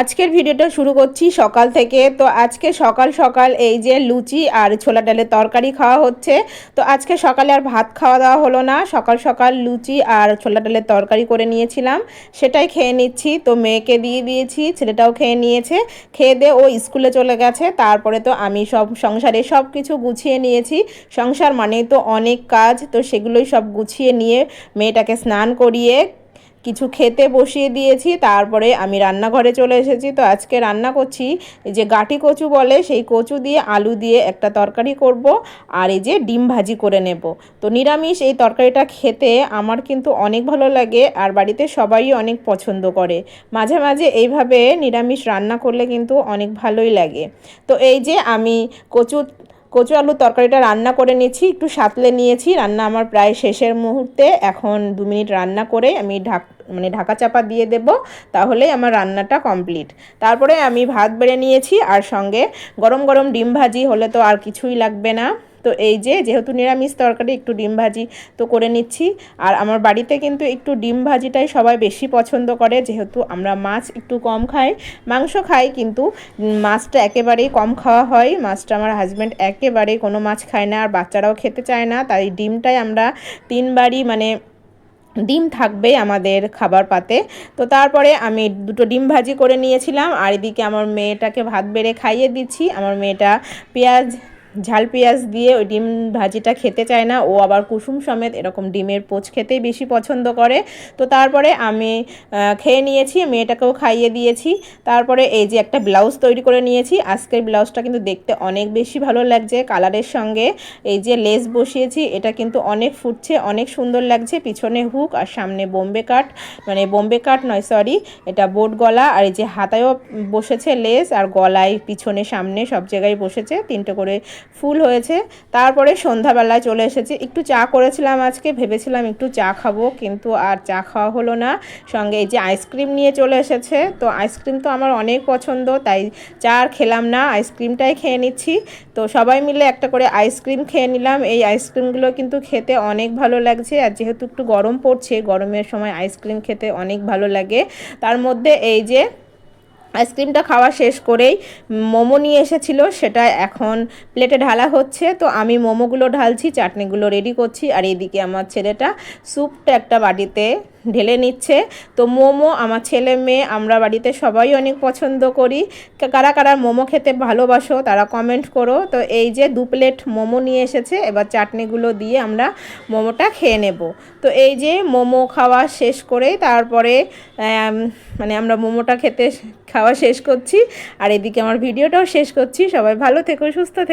আজকের ভিডিওটা শুরু করছি সকাল থেকে। তো আজকে সকাল সকাল এই যে লুচি আর ছোলা ডালের তরকারি খাওয়া হচ্ছে। তো আজকে সকালে আর ভাত খাওয়া দাওয়া হলো না। সকাল সকাল লুচি আর ছোলা ডালের তরকারি করে নিয়েছিলাম। সেটাই খেয়ে নিচ্ছি। তো মেয়েকে দিয়ে দিয়েছি, ছেলেটাও খেয়ে নিয়েছে। খেয়ে দিয়ে ও স্কুলে চলে গেছে। তারপরে তো আমি সব সংসারে সব কিছু গুছিয়ে নিয়েছি। সংসার মানেই তো অনেক কাজ। তো সেগুলোই সব গুছিয়ে নিয়ে মেয়েটাকে স্নান করিয়ে কিছু খেতে বসিয়ে দিয়েছি, তারপরে আমি রান্নাঘরে চলে এসেছি। তো আজকে রান্না করছি যে গাটি কচু বলে, সেই কচু দিয়ে আলু দিয়ে একটা তরকারি করব আর এই যে ডিম ভাজি করে নেব। তো নিরামিষ এই তরকারিটা খেতে আমার কিন্তু অনেক ভালো লাগে আর বাড়িতে সবাই অনেক পছন্দ করে। মাঝে মাঝে এইভাবে নিরামিষ রান্না করলে কিন্তু অনেক ভালোই লাগে। তো এই যে আমি কচু কচু আলু তরকারিটা রান্না করে নিয়েছি, একটু সাতলে নিয়েছি। রান্না আমার প্রায় শেষের মুহূর্তে। এখন দু মিনিট রান্না করে আমি ঢাক মানে ঢাকা চাপা দিয়ে দেব, তাহলে আমার রান্নাটা কমপ্লিট। তারপরে আমি ভাত বেড়ে নিয়েছি, আর সঙ্গে গরম গরম ডিম ভাজি, হলে তো আর কিছুই লাগবে না। তো এই যে, যেহেতু নিরামিষ তরকারি, একটু ডিম ভাজি তো করে নিচ্ছি। আর আমার বাড়িতে কিন্তু একটু ডিম ভাজিটাই সবাই বেশি পছন্দ করে, যেহেতু আমরা মাছ একটু কম খাই, মাংস খাই, কিন্তু মাছটা একেবারেই কম খাওয়া হয়। মাছটা আমার হাজব্যান্ড একেবারেই কোনো মাছ খায় না, আর বাচ্চারাও খেতে চায় না। তাই ডিমটাই আমরা তিনবারই মানে ডিম থাকবে আমাদের খাবার পাতে। তো তারপরে আমি দুটো ডিম ভাজি করে নিয়েছিলাম। আর এদিকে আমার মেয়েটাকে ভাত বেড়ে খাইয়ে দিচ্ছি। আমার মেয়েটা পেঁয়াজ ঝাল পেঁয়াজ দিয়ে ওই ডিম ভাজিটা খেতে চায় না। ও আবার কুসুম সমেত এরকম ডিমের পোচ খেতেই বেশি পছন্দ করে। তো তারপরে আমি খেয়ে নিয়েছি, মেয়েটাকেও খাইয়ে দিয়েছি। তারপরে এই যে একটা ব্লাউজ তৈরি করে নিয়েছি। আজকের ব্লাউজটা কিন্তু দেখতে অনেক বেশি ভালো লাগছে কালারের সঙ্গে। এই যে লেস বসিয়েছি, এটা কিন্তু অনেক ফুটছে, অনেক সুন্দর লাগছে। পিছনে হুক আর সামনে বোম্বে কাট মানে বোম্বে কাট নয় সরি এটা বোট গলা। আর এই যে হাতায়ও বসেছে লেস, আর গলায় পিছনে সামনে সব জায়গায় বসেছে। তিনটে করে ফুল হয়েছে। তারপরে সন্ধ্যাবেলায় চলে এসেছি। একটু চা করেছিলাম আজকে, ভেবেছিলাম একটু চা খাব, কিন্তু আর চা খাওয়া হলো না। সঙ্গে এই যে আইসক্রিম নিয়ে চলে এসেছে, তো আইসক্রিম তো আমার অনেক পছন্দ, তাই চা আর খেলাম না, আইসক্রিমটাই খেয়ে নিচ্ছি। তো সবাই মিলে একটা করে আইসক্রিম খেয়ে নিলাম। এই আইসক্রিমগুলো কিন্তু খেতে অনেক ভালো লাগছে, আর যেহেতু একটু গরম পড়ছে, গরমের সময় আইসক্রিম খেতে অনেক ভালো লাগে। তার মধ্যে এই যে আইসক্রিমটা খাওয়া শেষ করেই মোমো নিয়ে এসেছিল, সেটা এখন প্লেটে ঢালা হচ্ছে। তো আমি মোমোগুলো ঢালছি, চাটনিগুলো রেডি করছি, আর এদিকে আমার ছেলেটা স্যুপটা একটা বাটিতে ঢেলে নিচ্ছে। তো মোমো, আমার ছেলে মেয়ে, আমরা বাড়িতে সবাই অনেক পছন্দ করি। কারা কারা মোমো খেতে ভালোবাসো, তারা কমেন্ট করো। তো এই যে দু প্লেট মোমো নিয়ে এসেছে, এবার চাটনিগুলো দিয়ে আমরা মোমোটা খেয়ে নেব। তো এই যে মোমো খাওয়া শেষ করে তারপরে মানে আমরা মোমোটা খেতে খাওয়া শেষ করছি। আর এদিকে আমার ভিডিওটাও শেষ করছি। সবাই ভালো থেকো, সুস্থ থেকো।